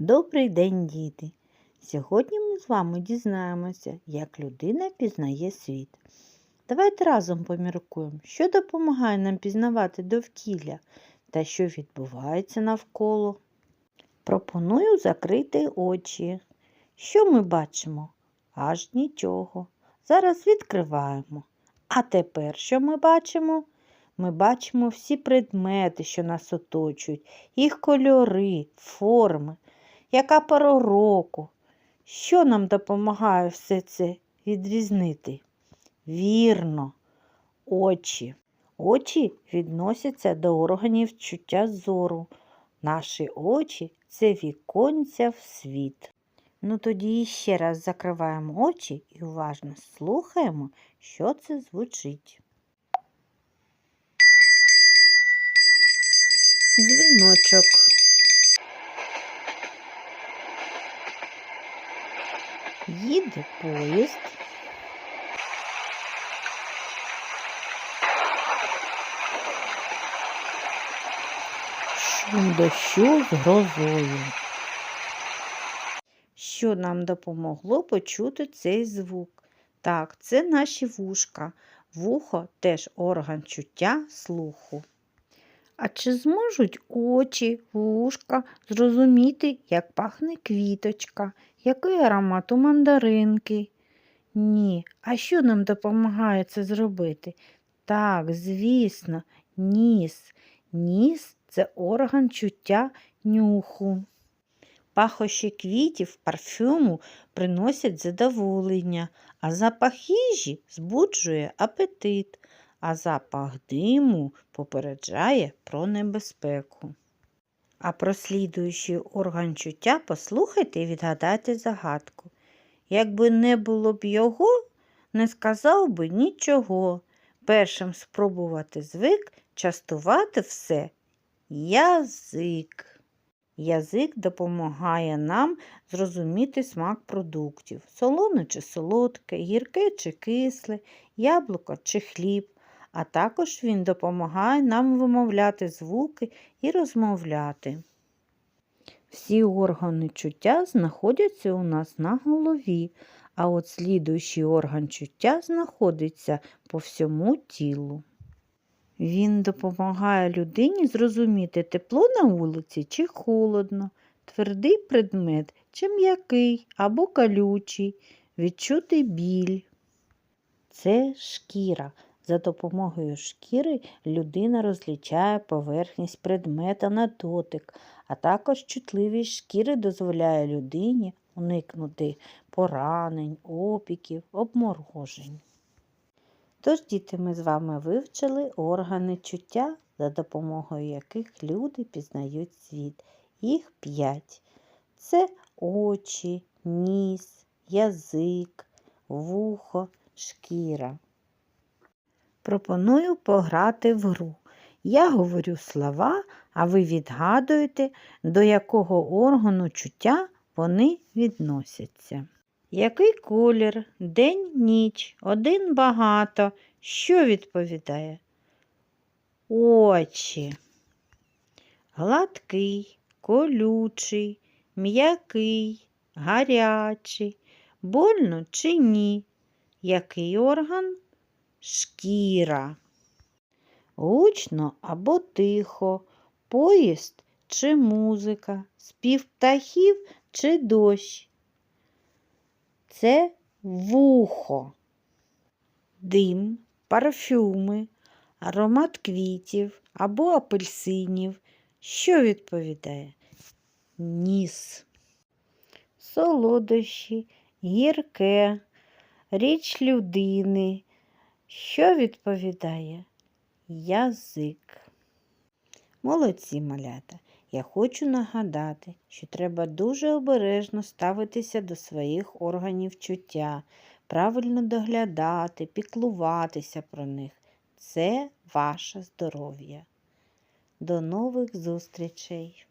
Добрий день, діти! Сьогодні ми з вами дізнаємося, як людина пізнає світ. Давайте разом поміркуємо, що допомагає нам пізнавати довкілля та що відбувається навколо. Пропоную закрити очі. Що ми бачимо? Аж нічого. Зараз відкриваємо. А тепер що ми бачимо? Ми бачимо всі предмети, що нас оточують, їх кольори, форми, яка пора року. Що нам допомагає все це відрізнити? Вірно, очі. Очі відносяться до органів чуття зору. Наші очі це віконця в світ. Ну тоді ще раз закриваємо очі і уважно слухаємо, що це звучить. Дзвіночок. Їде поїзд. Шум дощу з грозою. Що нам допомогло почути цей звук? Так, це наші вушка. Вухо теж орган чуття слуху. А чи зможуть очі, вушка зрозуміти, як пахне квіточка, який аромат у мандаринки? Ні. А що нам допомагає це зробити? Так, звісно, ніс. Ніс це орган чуття нюху. Пахощі квітів, парфюму приносять задоволення, а запах їжі збуджує апетит а запах диму попереджає про небезпеку. А про слідуючий орган чуття послухайте і відгадайте загадку. Якби не було б його, не сказав би нічого. Першим спробувати звик частувати все язик. Язик допомагає нам зрозуміти смак продуктів солоне чи солодке, гірке чи кисле, яблуко чи хліб а також він допомагає нам вимовляти звуки і розмовляти. Всі органи чуття знаходяться у нас на голові, а от слідуючий орган чуття знаходиться по всьому тілу. Він допомагає людині зрозуміти тепло на вулиці чи холодно, твердий предмет чи м'який або калючий, відчути біль. Це шкіра. За допомогою шкіри людина розлічає поверхність предмета на дотик, а також чутливість шкіри дозволяє людині уникнути поранень, опіків, обморожень. Тож, діти, ми з вами вивчили органи чуття, за допомогою яких люди пізнають світ. Їх п'ять. Це очі, ніс, язик, вухо, шкіра. Пропоную пограти в гру. Я говорю слова, а ви відгадуєте, до якого органу чуття вони відносяться. Який колір, день, ніч, один багато. Що відповідає? Очі. Гладкий, колючий, м'який, гарячий, больно чи ні? Який орган? Шкіра. Гучно або тихо, поїзд чи музика, спів птахів чи дощ. Це вухо, дим, парфюми, аромат квітів або апельсинів. Що відповідає? Ніс, солодощі, гірке, річ людини, що відповідає язик? Молодці малята. Я хочу нагадати, що треба дуже обережно ставитися до своїх органів чуття, правильно доглядати, піклуватися про них. Це ваше здоров'я. До нових зустрічей!